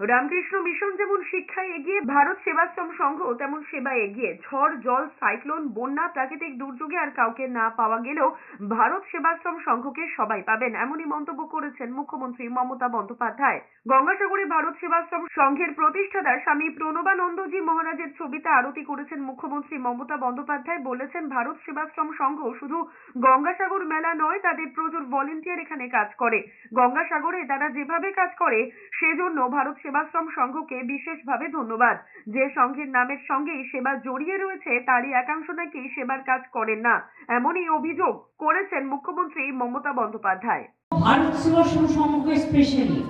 Ramakrishna mission যেমন শিক্ষায় এগিয়ে, ভারত সেবাশ্রম সংঘ তেমন সেবা এগিয়ে। ঝড়, জল, সাইক্লোন, বন্যা, প্রাকৃতিক দুর্যোগে আর কাউকে না পাওয়া গেলেও ভারত সেবাশ্রম সংঘকে সবাই পাবেন, এমনই মন্তব্য করেছেন মুখ্যমন্ত্রী মমতা বন্দ্যোপাধ্যায়। গঙ্গাসাগরে ভারত সেবাশ্রম সংঘের প্রতিষ্ঠাতা স্বামী প্রণবানন্দজি মহারাজের ছবিতে আরতি করেছেন মুখ্যমন্ত্রী মমতা বন্দ্যোপাধ্যায়। বলেছেন, ভারত সেবাশ্রম সংঘ শুধু গঙ্গাসাগর মেলা নয়, তাদের প্রচুর ভলেন্টিয়ার এখানে কাজ করে। গঙ্গাসাগরে তারা যেভাবে কাজ করে, সেজন্য ভারত সেবাশ্রম সংঘকে বিশেষভাবে ধন্যবাদ। যে সংঘের নামের সঙ্গেই সেবা জড়িয়ে রয়েছে, তারই একাংশ নাকি সেবার কাজ করেন না। এমনই অভিযোগ করেছেন মুখ্যমন্ত্রী মমতা বন্দ্যোপাধ্যায়। ভারত সেবাশ্রম সংঘ স্পেশালি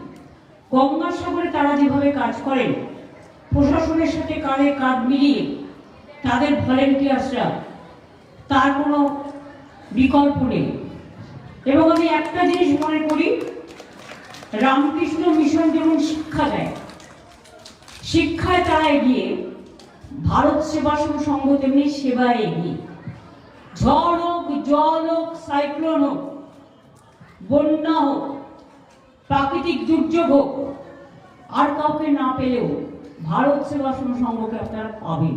গঙ্গাসাগরে তারা যেভাবে কাজ করেন, প্রশাসনের সাথে কাঁধে কাঁধ মিলিয়ে তাদের ভলেন্টিয়ার্সরা, তার কোনো বিকল্প নেই। এবং আমি একটা জিনিস মনে করি রামকৃষ্ণ মিশন যেমন শিক্ষা দেয়, শিক্ষায় তারা এগিয়ে, ভারত সেবাশ্রম সংঘ তেমনি সেবায় এগিয়ে। ঝড় হোক, জল হোক, সাইক্লোন হোক, বন্যা হোক, প্রাকৃতিক দুর্যোগ হোক, আর কাউকে না পেলেও ভারত সেবাশ্রম সংঘকে আপনারা পাবেন।